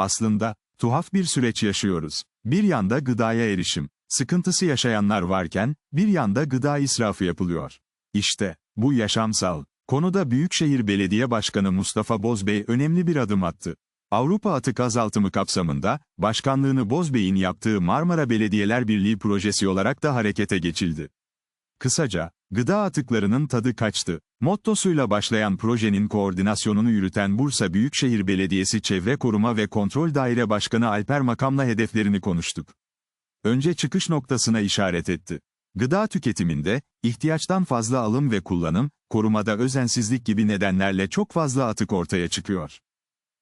Aslında, tuhaf bir süreç yaşıyoruz. Bir yanda gıdaya erişim, sıkıntısı yaşayanlar varken, bir yanda gıda israfı yapılıyor. İşte, bu yaşamsal. Konuda Büyükşehir Belediye Başkanı Mustafa Bozbey önemli bir adım attı. Avrupa Atık Azaltımı kapsamında, başkanlığını Bozbey'in yaptığı Marmara Belediyeler Birliği projesi olarak da harekete geçildi. Kısaca, gıda atıklarının tadı kaçtı. Mottosuyla başlayan projenin koordinasyonunu yürüten Bursa Büyükşehir Belediyesi Çevre Koruma ve Kontrol Daire Başkanı Alper Makam'la hedeflerini konuştuk. Önce çıkış noktasına işaret etti. Gıda tüketiminde, ihtiyaçtan fazla alım ve kullanım, korumada özensizlik gibi nedenlerle çok fazla atık ortaya çıkıyor.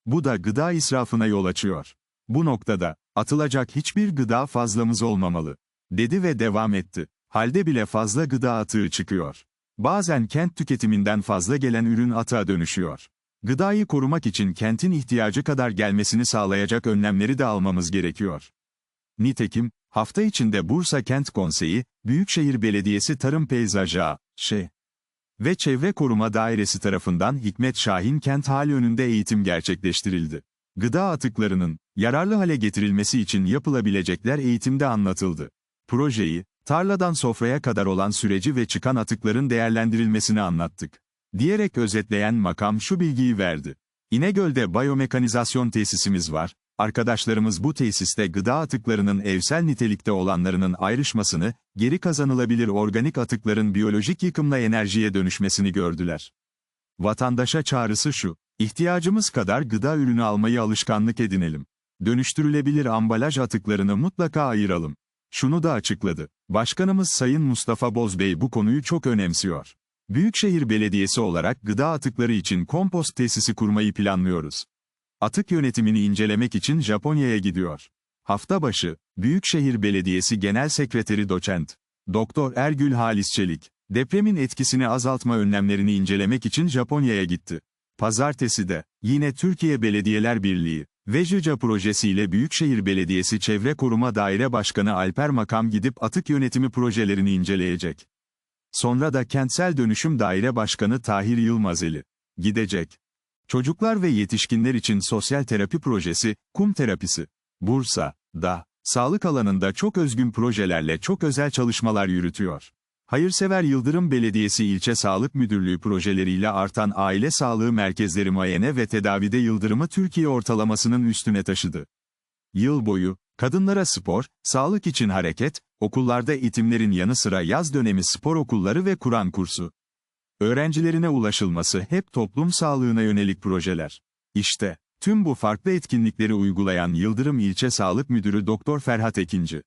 Bu da gıda israfına yol açıyor. Bu noktada, atılacak hiçbir gıda fazlamız olmamalı, dedi ve devam etti. Halde bile fazla gıda atığı çıkıyor. Bazen kent tüketiminden fazla gelen ürün atığa dönüşüyor. Gıdayı korumak için kentin ihtiyacı kadar gelmesini sağlayacak önlemleri de almamız gerekiyor. Nitekim, hafta içinde Bursa Kent Konseyi, Büyükşehir Belediyesi Tarım Peyzajı A.Ş. ve Çevre Koruma Dairesi tarafından Hikmet Şahin Kent Hali önünde eğitim gerçekleştirildi. Gıda atıklarının, yararlı hale getirilmesi için yapılabilecekler eğitimde anlatıldı. Projeyi, tarladan sofraya kadar olan süreci ve çıkan atıkların değerlendirilmesini anlattık. Diyerek özetleyen makam şu bilgiyi verdi. İnegöl'de bayomekanizasyon tesisimiz var, arkadaşlarımız bu tesiste gıda atıklarının evsel nitelikte olanlarının ayrışmasını, geri kazanılabilir organik atıkların biyolojik yıkımla enerjiye dönüşmesini gördüler. Vatandaşa çağrısı şu, ihtiyacımız kadar gıda ürünü almayı alışkanlık edinelim. Dönüştürülebilir ambalaj atıklarını mutlaka ayıralım. Şunu da açıkladı. Başkanımız Sayın Mustafa Bozbey bu konuyu çok önemsiyor. Büyükşehir Belediyesi olarak gıda atıkları için kompost tesisi kurmayı planlıyoruz. Atık yönetimini incelemek için Japonya'ya gidiyor. Hafta başı, Büyükşehir Belediyesi Genel Sekreteri Doçent. Doktor Ergül Halis Çelik, depremin etkisini azaltma önlemlerini incelemek için Japonya'ya gitti. Pazartesi de, yine Türkiye Belediyeler Birliği, Vejıca projesiyle Büyükşehir Belediyesi Çevre Koruma Daire Başkanı Alper Makam gidip atık yönetimi projelerini inceleyecek. Sonra da Kentsel Dönüşüm Daire Başkanı Tahir Yılmazeli gidecek. Çocuklar ve yetişkinler için sosyal terapi projesi, kum terapisi. Bursa, da, sağlık alanında çok özgün projelerle çok özel çalışmalar yürütüyor. Hayırsever Yıldırım Belediyesi İlçe Sağlık Müdürlüğü projeleriyle artan aile sağlığı merkezleri muayene ve tedavide Yıldırım'ı Türkiye ortalamasının üstüne taşıdı. Yıl boyu, kadınlara spor, sağlık için hareket, okullarda eğitimlerin yanı sıra yaz dönemi spor okulları ve Kur'an kursu. Öğrencilerine ulaşılması hep toplum sağlığına yönelik projeler. İşte, tüm bu farklı etkinlikleri uygulayan Yıldırım İlçe Sağlık Müdürü Doktor Ferhat Ekinci.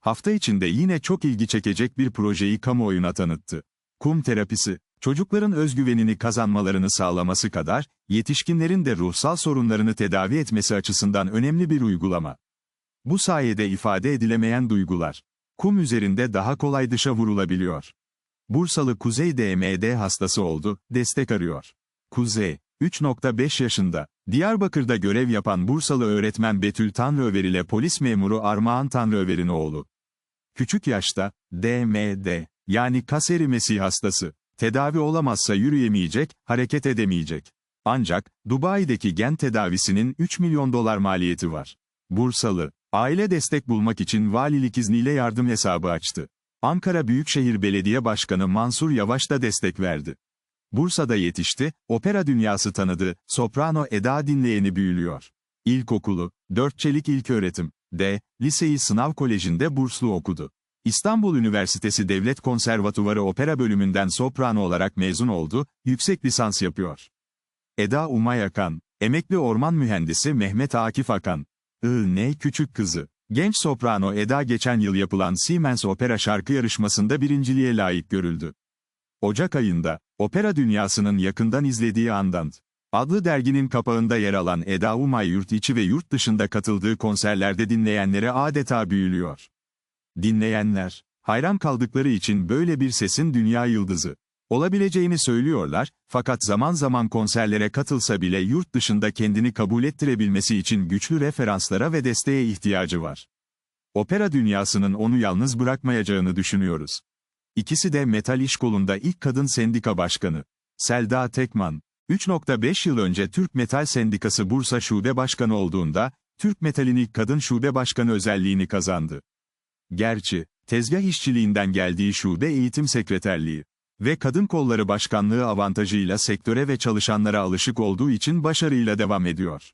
Hafta içinde yine çok ilgi çekecek bir projeyi kamuoyuna tanıttı. Kum terapisi, çocukların özgüvenini kazanmalarını sağlaması kadar, yetişkinlerin de ruhsal sorunlarını tedavi etmesi açısından önemli bir uygulama. Bu sayede ifade edilemeyen duygular, kum üzerinde daha kolay dışa vurulabiliyor. Bursalı Kuzey DMD hastası oldu, destek arıyor. Kuzey, 3.5 yaşında, Diyarbakır'da görev yapan Bursalı öğretmen Betül Tanrıöver ile polis memuru Armağan Tanrıöver'in oğlu. Küçük yaşta, DMD, yani kas erimesi hastası, tedavi olamazsa yürüyemeyecek, hareket edemeyecek. Ancak, Dubai'deki gen tedavisinin 3 milyon dolar maliyeti var. Bursalı, aile destek bulmak için valilik izniyle yardım hesabı açtı. Ankara Büyükşehir Belediye Başkanı Mansur Yavaş da destek verdi. Bursa'da yetişti, opera dünyası tanıdı, soprano Eda dinleyeni büyülüyor. İlkokulu, Dörtçelik İlköğretim, D, liseyi Sınav Koleji'nde burslu okudu. İstanbul Üniversitesi Devlet Konservatuvarı Opera bölümünden soprano olarak mezun oldu, yüksek lisans yapıyor. Eda Umay Akan, emekli orman mühendisi Mehmet Akif Akan, I ne küçük kızı. Genç soprano Eda geçen yıl yapılan Siemens Opera şarkı yarışmasında birinciliğe layık görüldü. Ocak ayında, opera dünyasının yakından izlediği Andant adlı derginin kapağında yer alan Eda Umay yurt içi ve yurt dışında katıldığı konserlerde dinleyenlere adeta büyülüyor. Dinleyenler, hayran kaldıkları için böyle bir sesin dünya yıldızı olabileceğini söylüyorlar, fakat zaman zaman konserlere katılsa bile yurt dışında kendini kabul ettirebilmesi için güçlü referanslara ve desteğe ihtiyacı var. Opera dünyasının onu yalnız bırakmayacağını düşünüyoruz. İkisi de metal iş kolunda ilk kadın sendika başkanı. Selda Tekman, 3.5 yıl önce Türk Metal Sendikası Bursa Şube Başkanı olduğunda, Türk Metal'in ilk kadın şube başkanı özelliğini kazandı. Gerçi, tezgah işçiliğinden geldiği şube eğitim sekreterliği ve kadın kolları başkanlığı avantajıyla sektöre ve çalışanlara alışık olduğu için başarıyla devam ediyor.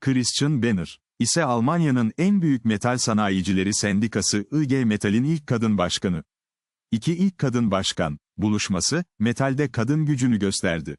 Christian Benner ise Almanya'nın en büyük metal sanayicileri sendikası IG Metal'in ilk kadın başkanı. İki ilk kadın başkan buluşması, metalde kadın gücünü gösterdi.